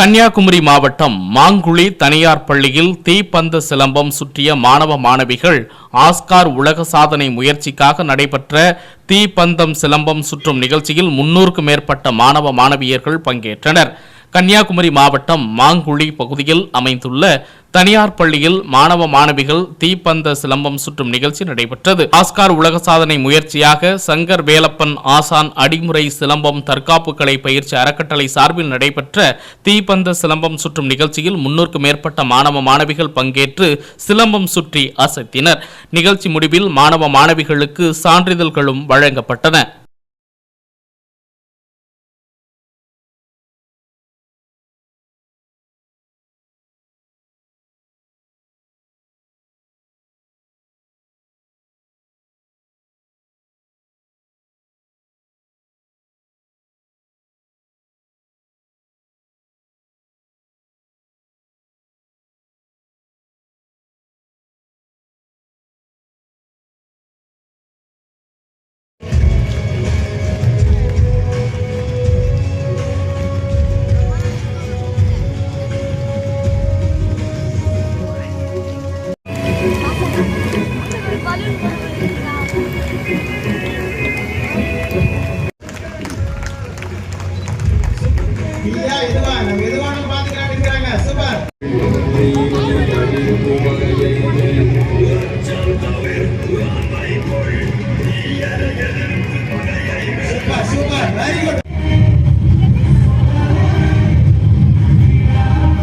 கன்னியாகுமரி மாவட்டம் மாங்குழி தனியார் பள்ளியில் தீப்பந்த சிலம்பம் சுற்றிய மாணவ மாணவிகள் ஆஸ்கார் உலக சாதனை முயற்சிக்காக நடைபெற்ற தீப்பந்தம் சிலம்பம் சுற்றும் நிகழ்ச்சியில் முன்னூறுக்கும் மேற்பட்ட மாணவ மாணவியர்கள் பங்கேற்றனர். கன்னியாகுமரி மாவட்டம் மாங்குழி பகுதியில் அமைந்துள்ள தனியார் பள்ளியில் மாணவ மாணவிகள் தீப்பந்த சிலம்பம் சுற்றும் நிகழ்ச்சி நடைபெற்றது. ஆஸ்கார் உலக சாதனை முயற்சியாக சங்கர் வேலப்பன் ஆசான் அடிமுறை சிலம்பம் தற்காப்பு கலை பயிற்சி அறக்கட்டளை சார்பில் நடைபெற்ற தீப்பந்த சிலம்பம் சுற்றும் நிகழ்ச்சியில் முன்னூறுக்கும் மேற்பட்ட மாணவ மாணவிகள் பங்கேற்று சிலம்பம் சுற்றி அசத்தினர். நிகழ்ச்சி முடிவில் மாணவ மாணவிகளுக்கு சான்றிதழ்களும் வழங்கப்பட்டன. சூப்பர். Super very good